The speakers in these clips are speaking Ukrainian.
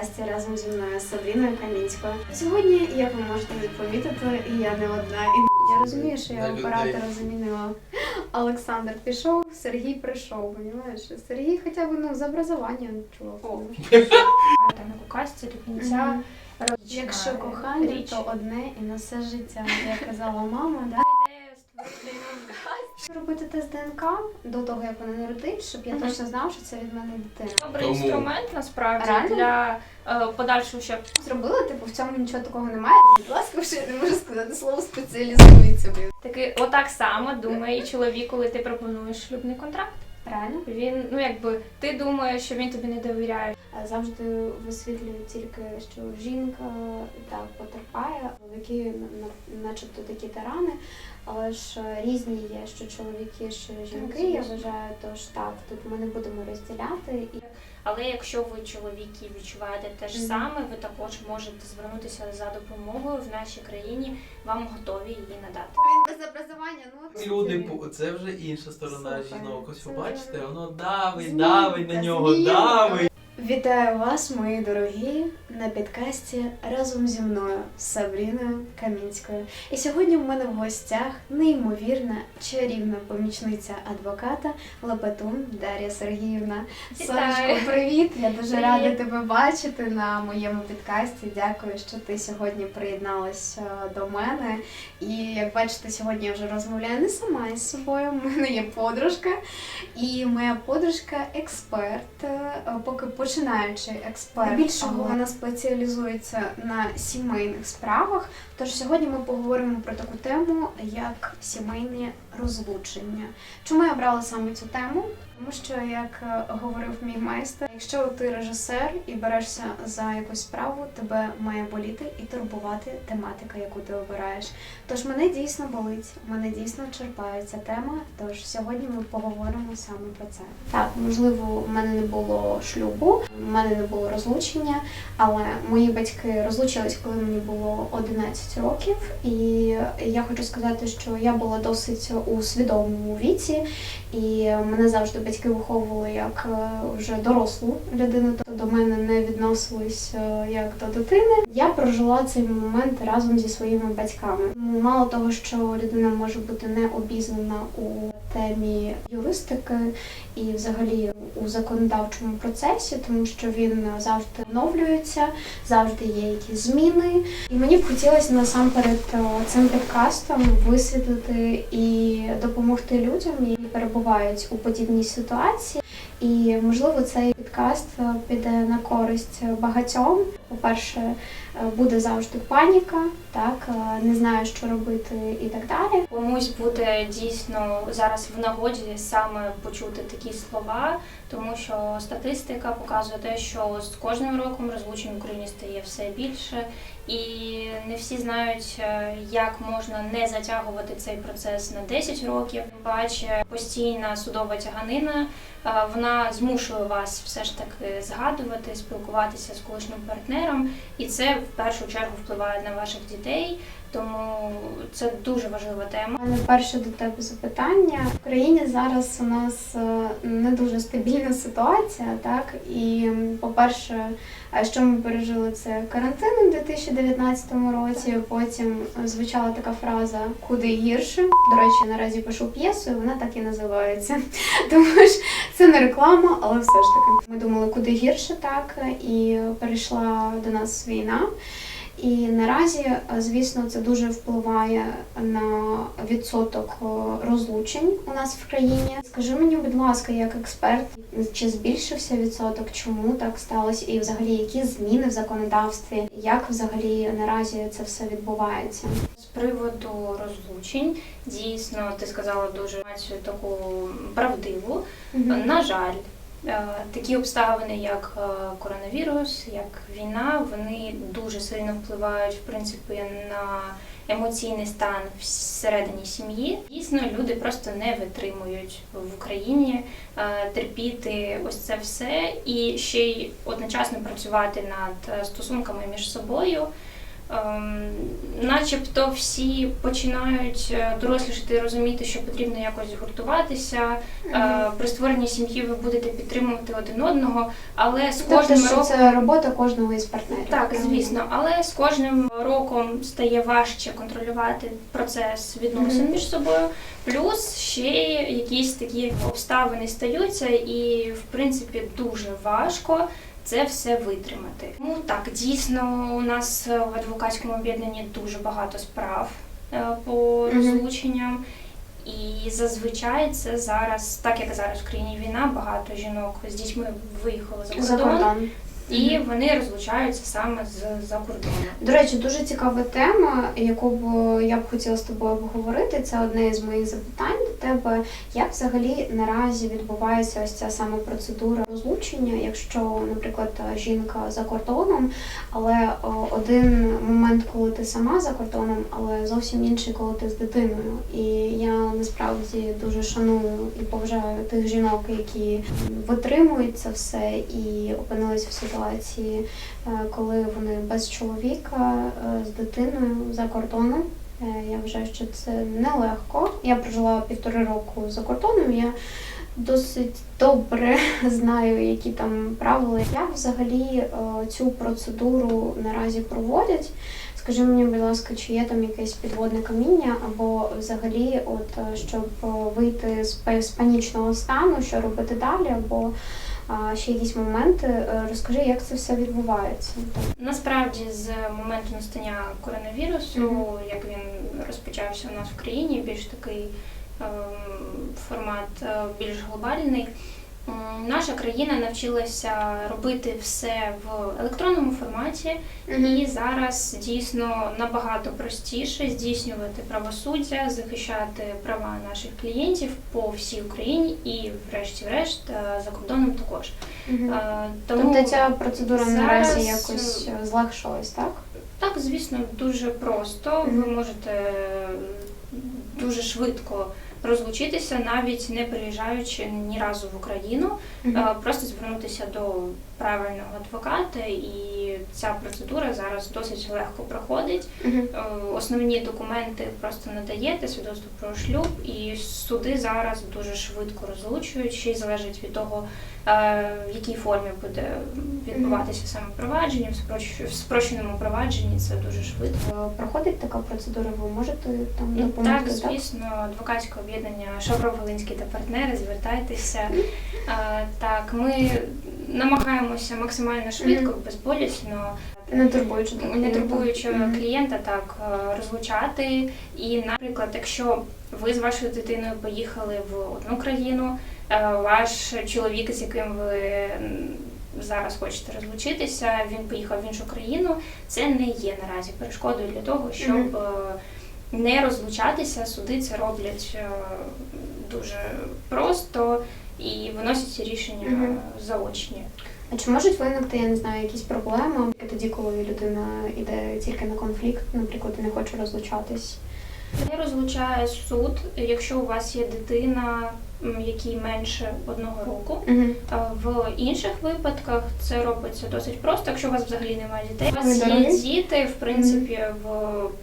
підкасті разом зі мною Сабріною Камінською. Сьогодні, як ви можете помітити, я не одна. І я розумію, що я оператора замінила. Олександр пішов, Сергій прийшов. Понімаєш? Сергій хоча б ну, з образованням чувак. О. Та на кукасці до кінця. Якщо кохання, то одне і на все життя, як казала мама. Да? Щоб робити тест ДНК до того, як вона народить, щоб я точно знав, що це від мене дитина. добрий Тому- інструмент насправді Реально? для е, подальшого ще Зробила, типу, в цьому нічого такого немає. Будь ласка, що я не можу сказати слово спеціалізується. блін. таки отак само думає і чоловік, коли ти пропонуєш шлюбний контракт. Реально? Він, ну якби ти думаєш, що він тобі не довіряє. А Завжди висвітлюють тільки, що жінка так потерпає, чоловіки на- на- начебто такі тирани, але ж е, різні є, що чоловіки, що жінки, я вважаю, тож так, тут ми не будемо розділяти. І Але якщо ви чоловіки відчуваєте те ж саме, ви також можете звернутися за допомогою в нашій країні. Вам готові її надати. він без образування, ну от Люди, це- вже інша сторона Слухай, жінок. Ось побачите, воно давить, давить на нього, давить. Вітаю вас, мої дорогі, на підкасті разом зі мною Сабріною Камінською. І сьогодні в мене в гостях неймовірна чарівна помічниця адвоката Лапетун Дар'я Сергіївна. Сонечко, привіт! Я дуже Привіт. рада тебе бачити на моєму підкасті. Дякую, що ти сьогодні приєдналась до мене. І як бачите, сьогодні я вже розмовляю не сама із собою. У мене є подружка, і моя подружка експерт, е, поки починаючий експерт. Більшого вона спеціалізується на сімейних справах. Тож сьогодні ми поговоримо про таку тему, як сімейні розлучення. Чому я обрала саме цю тему? Тому що, як е, говорив мій майстер, якщо ти режисер і берешся за якусь справу, тебе має боліти і турбувати тематика, яку ти обираєш. Тож мене дійсно болить, мене дійсно черпає ця тема. Тож сьогодні ми поговоримо саме про це. Так, можливо, в мене не було шлюбу, в мене не було розлучення, але мої батьки розлучились, коли мені було 11 років. І я хочу сказати, що я була досить у свідомому віці, і мене завжди батьки виховували як е, вже дорослу людину, тобто до мене не відносились е, як до дитини. Я прожила цей момент разом зі своїми батьками. Мало того, що людина може бути не обізнана у темі юристики і взагалі у законодавчому процесі, тому що він завжди оновлюється, завжди є якісь зміни. І мені б хотілося насамперед е, цим підкастом висвітлити і допомогти людям, які перебувають у подібній ситуації. І можливо цей підкаст е, піде на користь багатьом. По-перше, е, буде завжди паніка, так е, не знаю, що робити і так далі. Комусь буде дійсно зараз в нагоді саме почути такі слова, тому що статистика показує те, що з кожним роком розлучень в Україні стає все більше, і не всі знають, е, як можна не затягувати цей процес на 10 років. Тим постійна судова тяганина. е, Вона змушує вас все ж таки згадувати, спілкуватися з колишнім партнером, і це в першу чергу впливає на ваших дітей. Тому це дуже важлива тема. У мене перше до тебе запитання. В країні зараз у нас е, не дуже стабільна ситуація, так і по-перше, е, що ми пережили це карантин у 2019 році. Потім звучала така фраза куди гірше. До речі, наразі пишу п'єсу, вона так і називається. Тому ж це не реклама, але все ж таки. Ми думали, куди гірше так, і перейшла до нас війна. І наразі, е, звісно, це дуже впливає на відсоток е, розлучень у нас в країні. Скажи мені, будь ласка, як експерт, чи збільшився відсоток, чому так сталося, і взагалі які зміни в законодавстві, як взагалі наразі це все відбувається? З приводу розлучень, дійсно, ти сказала дуже таку правдиву. На жаль, такі обставини, як е, коронавірус, як війна, вони дуже сильно впливають в принципі на емоційний стан всередині сім'ї. Дійсно, люди просто не витримують в Україні е, терпіти ось це все і ще й одночасно працювати над е, стосунками між собою. Ем, начебто всі починають е, дорослішати і розуміти, що потрібно якось згуртуватися. Е, При створенні сім'ї ви будете підтримувати один одного, але з Тобто, кожним що роком це робота кожного із партнерів. так, звісно, але з кожним роком стає важче контролювати процес відносин Мгм. між собою. Плюс ще якісь такі обставини стаються, і в принципі дуже важко. Це все витримати. Ну так, дійсно, у нас в адвокатському об'єднанні дуже багато справ е, по розлученням. І зазвичай це зараз, так як зараз в країні війна, багато жінок з дітьми виїхали за кордон. І вони розлучаються саме з за кордону. До речі, дуже цікава тема, яку б я б хотіла з тобою обговорити. Це одне із моїх запитань до тебе. Як взагалі наразі відбувається ось ця саме процедура розлучення, якщо, наприклад, жінка за кордоном, але один момент, коли ти сама за кордоном, але зовсім інший, коли ти з дитиною. І я насправді дуже шаную і поважаю тих жінок, які витримують це все і опинились в ситуації е, коли вони без чоловіка е, з дитиною за кордоном. Е, Я вважаю, що це нелегко. Я прожила півтори року за кордоном. Я досить добре знаю, які там правила. Як взагалі цю процедуру наразі проводять? Скажи мені, будь ласка, чи є там якесь підводне каміння, або взагалі, от щоб вийти з панічного стану, що робити далі, або а, ще якісь моменти. Е, Розкажи, як це все відбувається. Насправді, з моменту настання коронавірусу, Мгм. як він розпочався у нас в країні, більш такий ем, формат е, більш глобальний. Наша країна навчилася робити все в електронному форматі, і зараз дійсно набагато простіше здійснювати правосуддя, захищати права наших клієнтів по всій Україні і, врешті-решт, е, за кордоном також. Е, Тому Тобто ця процедура наразі якось е, злегшилась, так? так, звісно, дуже просто. Ви можете дуже швидко розлучитися, навіть не приїжджаючи ні разу в Україну, Е, просто звернутися до правильного адвоката, і ця процедура зараз досить легко проходить. Е, Основні документи просто надаєте, свідоцтво про шлюб, і суди зараз дуже швидко розлучують, ще й залежить від того, е, в якій формі буде відбуватися саме провадження. В спрощеному провадженні це дуже швидко. Е, Проходить така процедура, ви можете там допомогти? Так, звісно, адвокатське об'єднання Шавров Волинський та партнери, звертайтеся. Так, ми намагаємося максимально швидко, безболісно, Не турбуючи не турбуючи клієнта, так е, розлучати. І, наприклад, якщо ви з вашою дитиною поїхали в одну країну, е, ваш чоловік, з яким ви зараз хочете розлучитися, він поїхав в іншу країну, це не є наразі перешкодою для того, щоб е, не розлучатися. Суди це роблять дуже просто і виносять ці рішення Мгм. заочні. А чи можуть виникти, я не знаю, якісь проблеми тоді, коли людина йде тільки на конфлікт, наприклад, і не хоче розлучатись? Не розлучає суд, якщо у вас є дитина, м, якій менше одного року. А В інших випадках це робиться досить просто. Якщо у вас взагалі немає дітей, у вас є діти, в принципі, в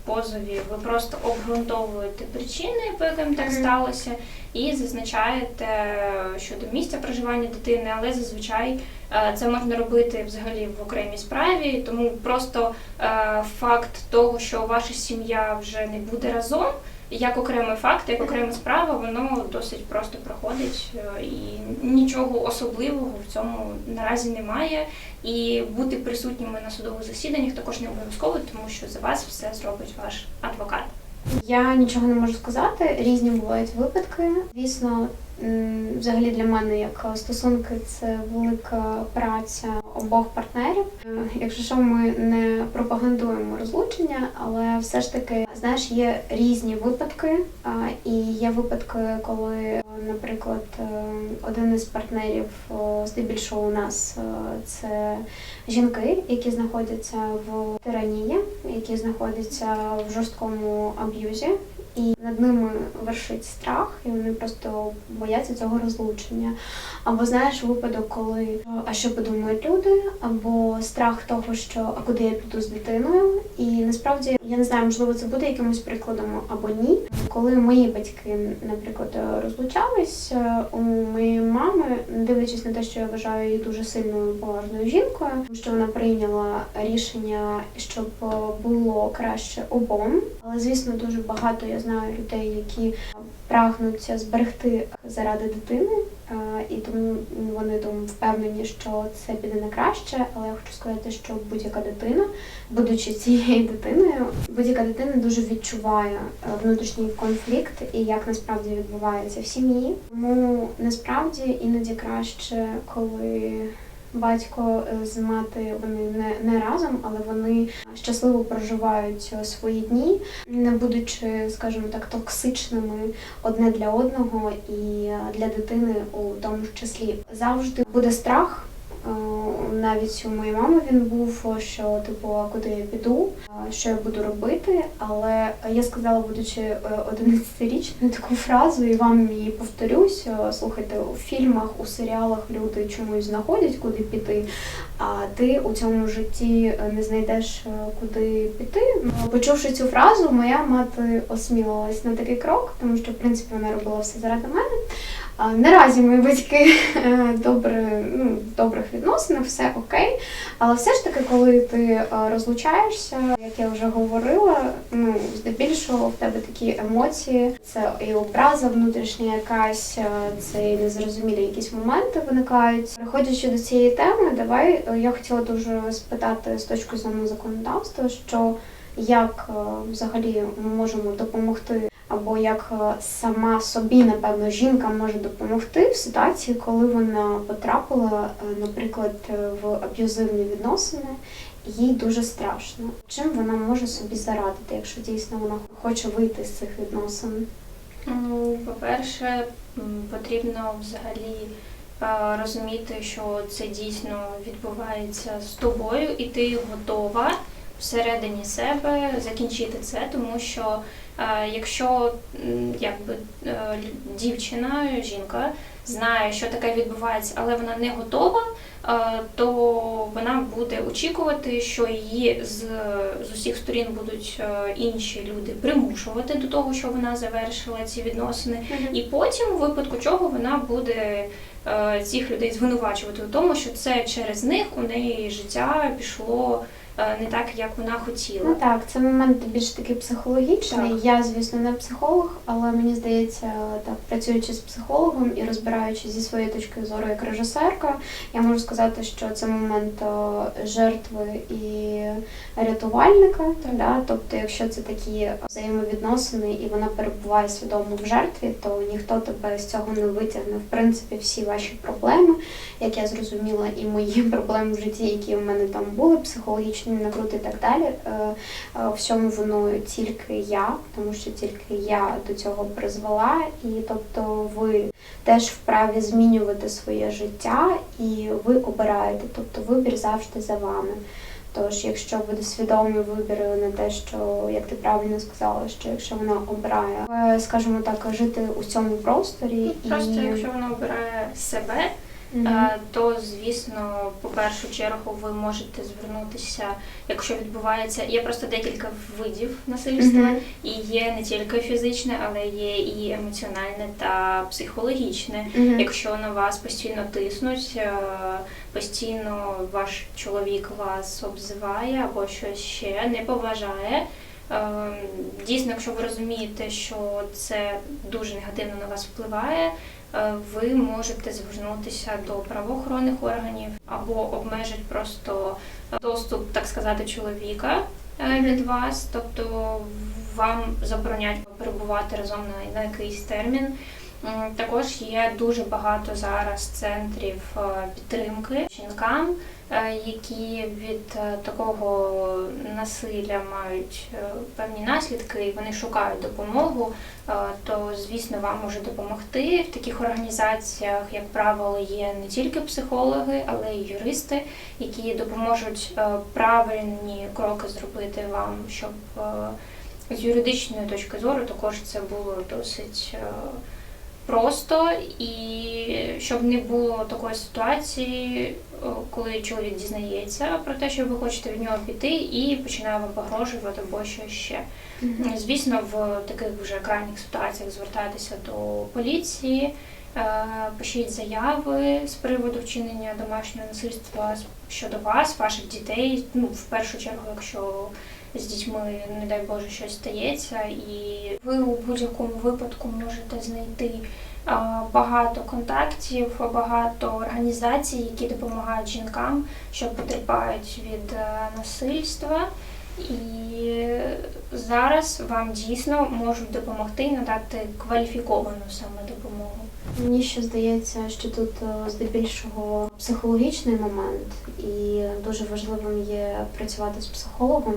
позові ви просто обґрунтовуєте причини, по яким так Мгм. сталося, і зазначаєте щодо місця проживання дитини, але зазвичай е, це можна робити взагалі в окремій справі, тому просто е, факт того, що ваша сім'я вже не буде разом. Як окремий факт, як окрема справа, воно досить просто проходить е, і нічого особливого в цьому наразі немає. І бути присутніми на судових засіданнях також не обов'язково, тому що за вас все зробить ваш адвокат. Я нічого не можу сказати. Різні бувають випадки. Звісно, взагалі для мене як стосунки це велика праця обох партнерів. Е, Якщо що, ми не пропагандуємо розлучення, але все ж таки, знаєш, є різні випадки. І є випадки, коли, наприклад, е, один із партнерів, здебільшого у нас е, це жінки, які знаходяться в тиранії, які знаходяться в жорсткому аб'юзі. І над ними вершить страх, і вони просто бояться цього розлучення. Або знаєш випадок, коли а що подумають люди, або страх того, що а куди я піду з дитиною. І насправді я не знаю, можливо, це буде якимось прикладом або ні. Коли мої батьки, наприклад, розлучались, е, моєї мами, дивлячись на те, що я вважаю її дуже сильною поважною жінкою, що вона прийняла рішення, щоб було краще обом. Але звісно, дуже багато я знаю людей, які прагнуть зберегти заради дитини, і тому вони там впевнені, що це піде на краще. Але я хочу сказати, що будь-яка дитина, будучи цією дитиною, будь-яка дитина дуже відчуває е, внутрішній конфлікт і як насправді відбувається в сім'ї. Тому насправді іноді краще, коли батько е, з мати вони не, не разом, але вони щасливо проживають е, свої дні, не будучи, скажімо так, токсичними одне для одного і е, для дитини у тому числі. Завжди буде страх. Е, Навіть у моєї мами він був, що типу, а куди я піду, що я буду робити. Але я сказала, будучи е, 11-річною, таку фразу, і вам її повторюсь. Е, Слухайте, у фільмах, у серіалах люди чомусь знаходять, куди піти, а ти у цьому житті е, не знайдеш е, куди піти. Е, Почувши цю фразу, моя мати осмілилась на такий крок, тому що в принципі вона робила все заради мене. Наразі мої батьки е, добре, ну, в добрих відносинах, все окей. Але все ж таки, коли ти е, розлучаєшся, як я вже говорила, ну здебільшого в тебе такі емоції, це і образа внутрішня якась, е, це і незрозумілі якісь моменти виникають. Переходячи до цієї теми, давай я хотіла дуже спитати з точки зору законодавства, що як взагалі ми можемо допомогти або як е, сама собі, напевно, жінка може допомогти в ситуації, коли вона потрапила, е, наприклад, е, в аб'юзивні відносини, їй дуже страшно. Чим вона може собі зарадити, якщо дійсно вона хоче вийти з цих відносин? Ну, по-перше, потрібно взагалі розуміти, що це дійсно відбувається з тобою, і ти готова всередині себе закінчити це, тому що якщо якби е, дівчина, жінка знає, що таке відбувається, але вона не готова, е, то вона буде очікувати, що її з, з усіх сторін будуть е, інші люди примушувати до того, що вона завершила ці відносини. І потім, у випадку чого, вона буде е, цих людей звинувачувати у тому, що це через них у неї життя пішло е, не так, як вона хотіла. Ну так, це момент більш такий психологічний. Так. Я, звісно, не психолог, але мені здається, так працюючи з психологом і розбираючись зі своєї точки зору як режисерка, я можу сказати, що це момент е, жертви і рятувальника. Да? Тобто, якщо це такі взаємовідносини і вона перебуває свідомо в жертві, то ніхто тебе з цього не витягне. В принципі, всі ваші проблеми, як я зрозуміла, і мої проблеми в житті, які в мене там були, психологічні накрути і так далі. е, е, Всьому виною тільки я, тому що тільки я до цього призвела, і тобто ви теж вправі змінювати своє життя, і ви обираєте, тобто вибір завжди за вами. Тож, якщо буде свідомий вибір на те, що як ти правильно сказала, що якщо вона обирає, е, скажімо так, жити у цьому просторі Ну, Просто і якщо вона обирає себе, то звісно, по першу чергу, ви можете звернутися, якщо відбувається. Є просто декілька видів насильства, Мгм. і є не тільки фізичне, але є і емоціональне та психологічне. Мгм. Якщо на вас постійно тиснуть, е, постійно ваш чоловік вас обзиває або щось ще не поважає. е, Дійсно, якщо ви розумієте, що це дуже негативно на вас впливає, е, ви можете звернутися до правоохоронних органів або обмежить просто доступ, так сказати, чоловіка е, від вас, тобто вам заборонять перебувати разом на, на якийсь термін. Також є дуже багато зараз центрів е, підтримки жінкам, е, які від е, такого насилля мають е, певні наслідки, і вони шукають допомогу. То звісно, вам може допомогти в таких організаціях, як правило, є не тільки психологи, але й юристи, які допоможуть правильні кроки зробити вам, щоб з юридичної точки зору також це було досить просто, і щоб не було такої ситуації, коли чоловік дізнається про те, що ви хочете від нього піти, і починає вам погрожувати або що ще. Звісно, в таких вже крайніх ситуаціях звертайтеся до поліції, е, пишіть заяви з приводу вчинення домашнього насильства щодо вас, ваших дітей. Ну, в першу чергу, якщо з дітьми, не дай Боже, щось стається, і ви у будь-якому випадку можете знайти е, багато контактів, багато організацій, які допомагають жінкам, що потерпають від е, насильства. І зараз вам дійсно можуть допомогти і надати кваліфіковану саме допомогу. Мені ще здається, що тут е, здебільшого психологічний момент, і дуже важливим є працювати з психологом.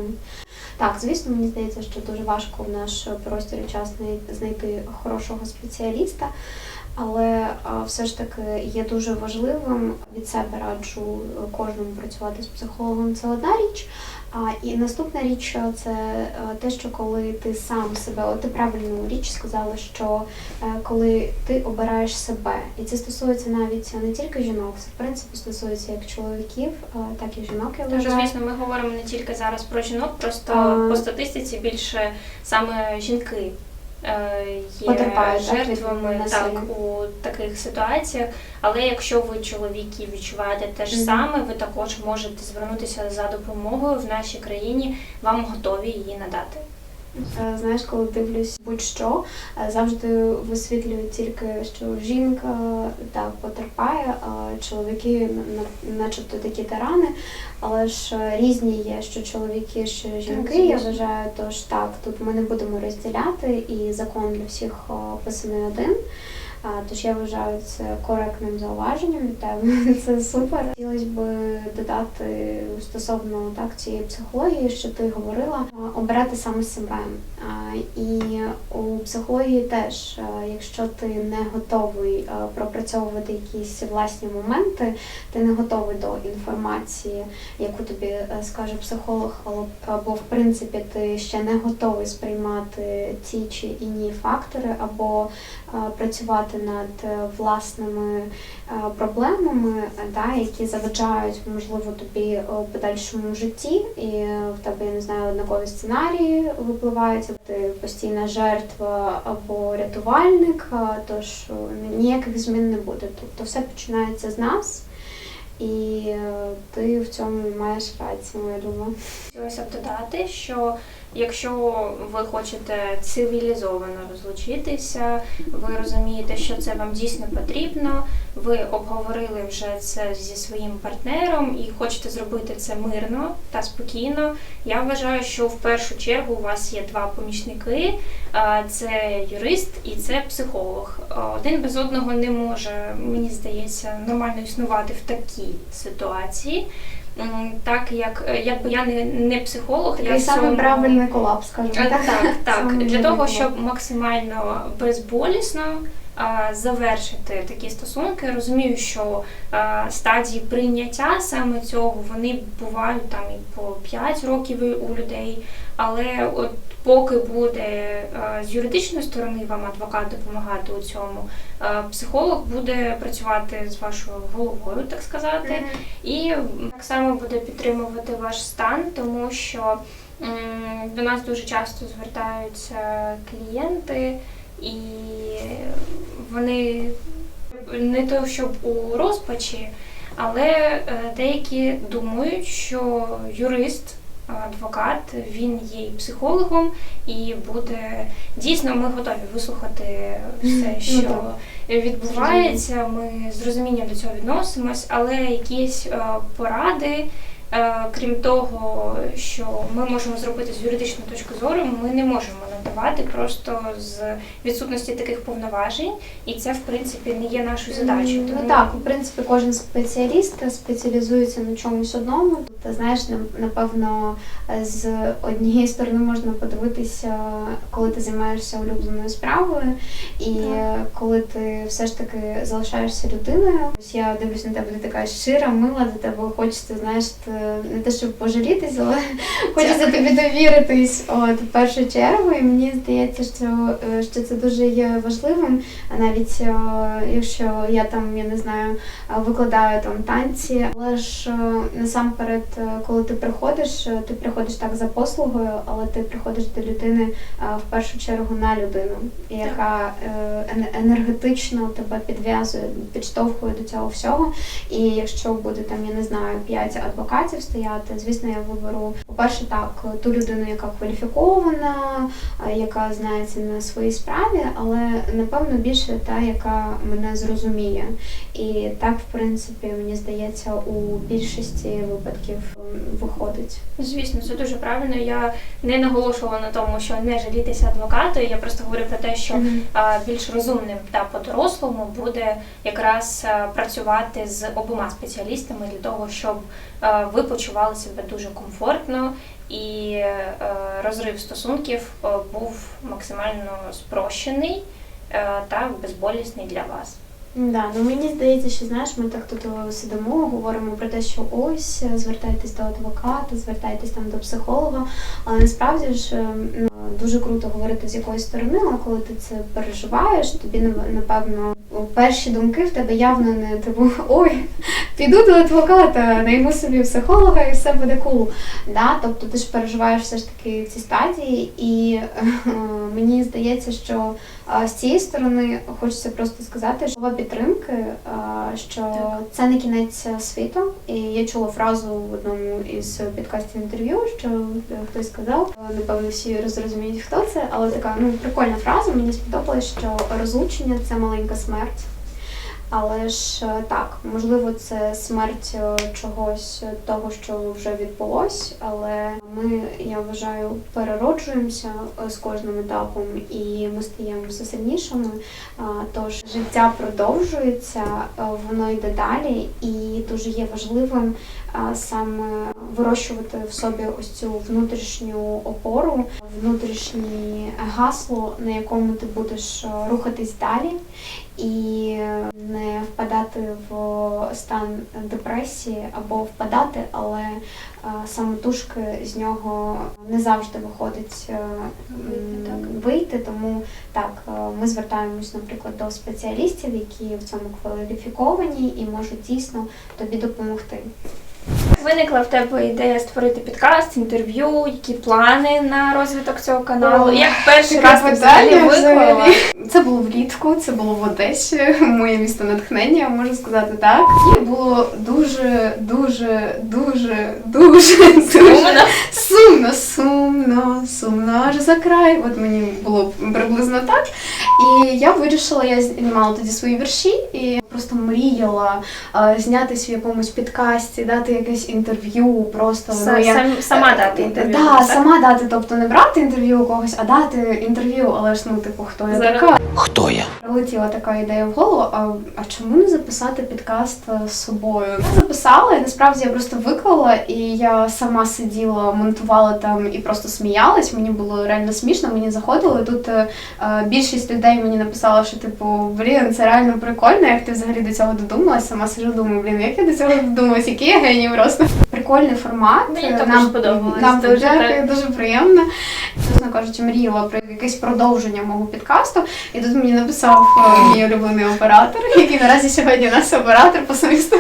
Так, звісно, мені здається, що дуже важко в наш простір і час знай- знайти хорошого спеціаліста, але все ж таки є дуже важливим від себе раджу е, кожному працювати з психологом. Це одна річ. А і наступна річ е, це е, те, що коли ти сам себе, от ти правильну річ сказала, що коли ти обираєш себе, і це стосується навіть не тільки жінок, це в принципі стосується як чоловіків, так і жінок. Я Тож, звісно, ми говоримо не тільки зараз про жінок, просто А. по статистиці більше саме жінки. Е, Є Потерпають, так, від жертвами насилля. так, у таких ситуаціях. Але якщо ви чоловіки відчуваєте те ж Мгм. саме, ви також можете звернутися за допомогою в нашій країні. Вам готові її надати. Е, Знаєш, коли дивлюсь будь-що, е, завжди висвітлюють тільки, що жінка так потерпає, а чоловіки на- начебто такі тарани, але ж е, різні є, що чоловіки, що жінки. Я звісно. вважаю, тож так, тут ми не будемо розділяти, і закон для всіх писаний один. Тож я вважаю це коректним зауваженням від тебе. Це супер. Хотілося б додати стосовно так цієї психології, що ти говорила, обирати саме себе. І у психології теж, якщо ти не готовий пропрацьовувати якісь власні моменти, ти не готовий до інформації, яку тобі е, скаже психолог, або- в принципі ти ще не готовий сприймати ті чи іні фактори, або е, працювати над е, власними е, проблемами, е, да, які заважають, можливо, тобі у подальшому житті, і е, в тебе, я не знаю, однакові сценарії випливають, ти постійна жертва або рятувальник, е, тож е, ніяких змін не буде. Тобто все починається з нас. І е, ти в цьому маєш рацію, я думаю. Хотілося б додати, що якщо ви хочете цивілізовано розлучитися, ви розумієте, що це вам дійсно потрібно, ви обговорили вже це зі своїм партнером і хочете зробити це мирно та спокійно. Я вважаю, що в першу чергу у вас є два помічники: це юрист і це психолог. Один без одного не може, мені здається, нормально існувати в такій ситуації. Так як якби я не, не психолог, Такий я саме цьому- правильний колапс, скажімо Е, так. Так, так. Для того, щоб максимально безболісно завершити такі стосунки, розумію, що стадії прийняття саме цього вони бувають там і по 5 років у людей, але от поки буде з юридичної сторони вам адвокат допомагати у цьому, психолог буде працювати з вашою головою, так сказати. Мгм. І так само буде підтримувати ваш стан, тому що до нас дуже часто звертаються клієнти, і вони не то щоб у розпачі, але е, деякі думають, що юрист. Адвокат, він є і психологом, і буде дійсно ми готові вислухати все, Ну, що так. відбувається. Ми з розумінням до цього відносимось, але якісь е, поради, е, крім того, що ми можемо зробити з юридичної точки зору, ми не можемо коментувати просто з відсутності таких повноважень, і це в принципі не є нашою задачею. Ну так, в принципі, кожен спеціаліст спеціалізується на чомусь одному. Ти знаєш, нам- напевно, з однієї сторони можна подивитися, коли ти займаєшся улюбленою справою, і Так. коли ти все ж таки залишаєшся людиною. Ось я дивлюсь на тебе, ти така щира, мила, до тебе хочеться, знаєш, не те, щоб пожалітись, але хочеться тобі довіритись от, в першу чергу. І мені здається, що, е, що це дуже є важливим. А навіть е, якщо я там, я не знаю, викладаю там танці, але ж е, насамперед, коли ти приходиш, ти приходиш так за послугою, але ти приходиш до людини в першу чергу на людину, яка енергетично тебе підв'язує, підштовхує до цього всього. І якщо буде там, я не знаю, п'ять адвокатів стояти, звісно, я виберу, по-перше, так, ту людину, яка кваліфікована, яка знається на своїй справі, але напевно більше та, яка мене зрозуміє. І так, в принципі, мені здається, у більшості випадків виходить. Звісно, це дуже правильно. Я не наголошувала на тому, що не жалітися адвокату. Я просто говорю про те, що більш розумним та по-дорослому буде якраз працювати з обома спеціалістами для того, щоб ви почували себе дуже комфортно і розрив стосунків був максимально спрощений та безболісний для вас. Да, ну мені здається, що знаєш, ми так тут о, сидимо, говоримо про те, що ось е, звертайтесь до адвоката, звертайтесь там до психолога. Але насправді ж е, ну, дуже круто говорити з якоїсь сторони, але коли ти це переживаєш, тобі нав- напевно перші думки в тебе явно не типу ой, піду до адвоката, найму собі психолога і все буде кул. Да? Тобто ти ж переживаєш все ж таки ці стадії, і е, мені здається, що а з цієї сторони хочеться просто сказати, що слова підтримки, а, що Так. це не кінець світу. І я чула фразу в одному із підкастів інтерв'ю, що е, хтось сказав, е, напевно, всі розуміють, хто це, але така ну прикольна фраза. Мені сподобалось, що розлучення це маленька смерть. Але ж е, так, можливо, це смерть е, чогось того, що вже відбулось, але ми, я вважаю, перероджуємося е, з кожним етапом, і ми стаємо все сильнішими. Тож життя продовжується, воно йде далі, і дуже є важливим саме вирощувати в собі ось цю внутрішню опору, внутрішнє гасло, на якому ти будеш е, рухатись далі і не впадати в стан депресії або впадати, але е, самотужки з нього не завжди виходить е, Вийти. Тому так, ми звертаємось, наприклад, до спеціалістів, які в цьому кваліфіковані і можуть дійсно тобі допомогти. Виникла в тебе ідея створити підкаст, інтерв'ю, які плани на розвиток цього каналу? О, Як перший раз ти взагалі виклала? Це було влітку, це було в Одесі, моє місто натхнення, можу сказати так. І було дуже, дуже, дуже, дуже, дуже Сумно. сумно, сумно, сумно, аж за край. От мені було приблизно так. І я вирішила, я знімала тоді свої вірші, і просто мріяла е, знятись в якомусь підкасті, дати якесь інтерв'ю. Просто Са- ну, я... сам- сама дати інтерв'ю. Так, так? сама дати, тобто не брати інтерв'ю у когось, а дати інтерв'ю, але ж ну, типу, хто я Зараз- така? Хто я? Прилетіла така ідея в голову, а, а чому не записати підкаст е, з собою? Я записала, і насправді я просто виклала, і я сама сиділа, монтувала там і просто сміялась. Мені було реально смішно, мені заходило. І Тут е, е, більшість людей мені написала, що типу, блін, це реально прикольно, як ти взагалі до цього додумалась. Сама сижу, думаю, блін, як я до цього додумалась, який я геній просто. Прикольний формат. Мені Е, також сподобалось Нам дуже, дуже, так. дуже приємно. Чесно кажучи, мріяла про якесь продовження мого підкасту. І тут мені написав е, мій улюблений оператор, який наразі сьогодні у нас оператор по сумісту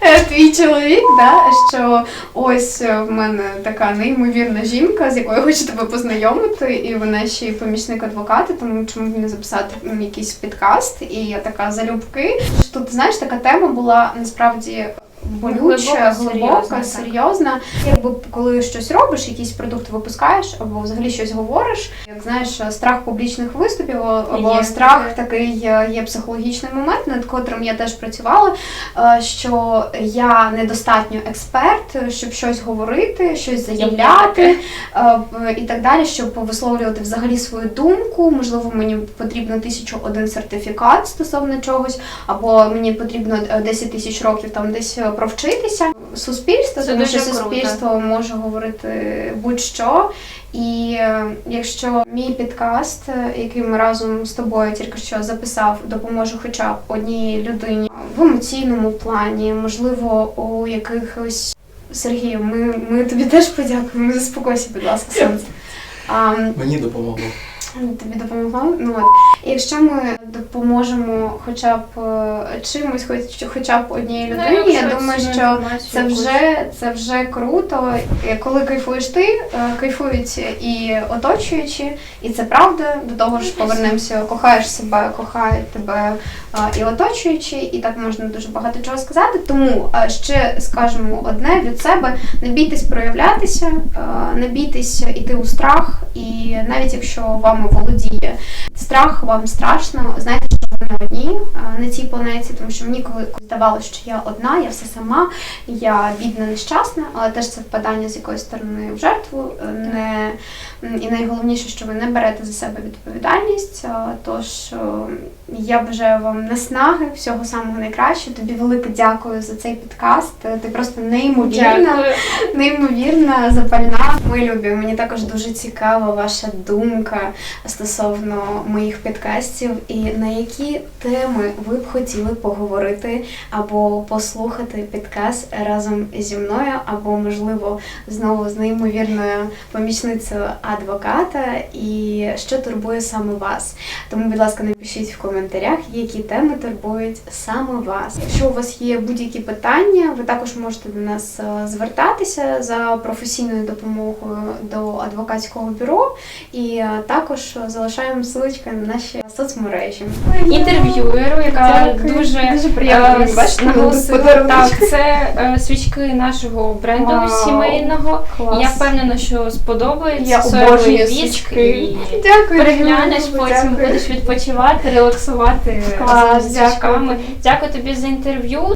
е, твій чоловік. Да, що ось в мене така неймовірна жінка, з якою хочу тебе познайомити, і вона ще й помічник адвоката, тому чому б не записати якийсь підкаст. І я така залюбки. Тут знаєш, така тема була насправді болюча, Глибока, серйозна. Якби коли щось робиш, якийсь продукт випускаєш або взагалі щось говориш, як знаєш, страх публічних виступів або Є страх такий е, є психологічний момент, над котрим я теж працювала. е, Що я недостатньо експерт, щоб щось говорити, щось заявляти е, і так далі, щоб висловлювати взагалі свою думку. Можливо, мені потрібно тисячу один сертифікат стосовно чогось, або мені потрібно е, 10 тисяч років там десь провчитися. Суспільство, Це тому дуже що круто. суспільство може говорити будь-що. І е, якщо мій підкаст, е, який ми разом з тобою тільки що записав, допоможе хоча б одній людині в емоційному плані, можливо, у якихось Сергію, ми, ми тобі теж подякуємо. Заспокойся, будь ласка, сонце. А, Мені допомогло. Тобі допомогло? Ну от. Якщо ми допоможемо хоча б е, чимось, хоч, хоча б одній Ну, людині, я думаю, що це вже, це вже круто. Коли кайфуєш ти, е, кайфують і оточуючі, і це правда. До того ж повернемося, кохаєш себе, кохають тебе е, і оточуючі, і так можна дуже багато чого сказати. Тому е, ще скажемо одне від себе: не бійтесь проявлятися, е, не бійтесь іти у страх, і навіть якщо вами володіє страх, вам страшно, знаєте, що ви не одні е, на цій планеті, тому що мені коли здавалося, що я одна, я все сама, я бідна, нещасна, але теж це впадання з якоїсь сторони в жертву. е, Не і найголовніше, що ви не берете за себе відповідальність. Тож е, я бажаю вам наснаги, всього самого найкращого. Тобі велике дякую за цей підкаст. Ти просто неймовірна Дякую. неймовірна, запальна. Ми любі. Мені також дуже цікава ваша думка стосовно моїх підкастів і на які теми ви б хотіли поговорити або послухати підкаст разом зі мною, або можливо знову з неймовірною помічницею адвоката, і що турбує саме вас. Тому, будь ласка, напишіть в коментарях, які теми турбують саме вас. Якщо у вас є будь-які питання, ви також можете до нас е, звертатися за професійною допомогою до адвокатського бюро, і е, також залишаємо ссылочки на наші соцмережі. Інтерв'юеру, яка Дякую. дуже дуже приємно. Е, мені, наголосила, так, це е, свічки нашого бренду Вау, сімейного. Клас. Я впевнена, що сподобається Я обожнюю свічки. і Дякую. Переглянеш, дуже потім дякую. будеш відпочивати, релаксувати Клас, з дякую. Дякую тобі за інтерв'ю.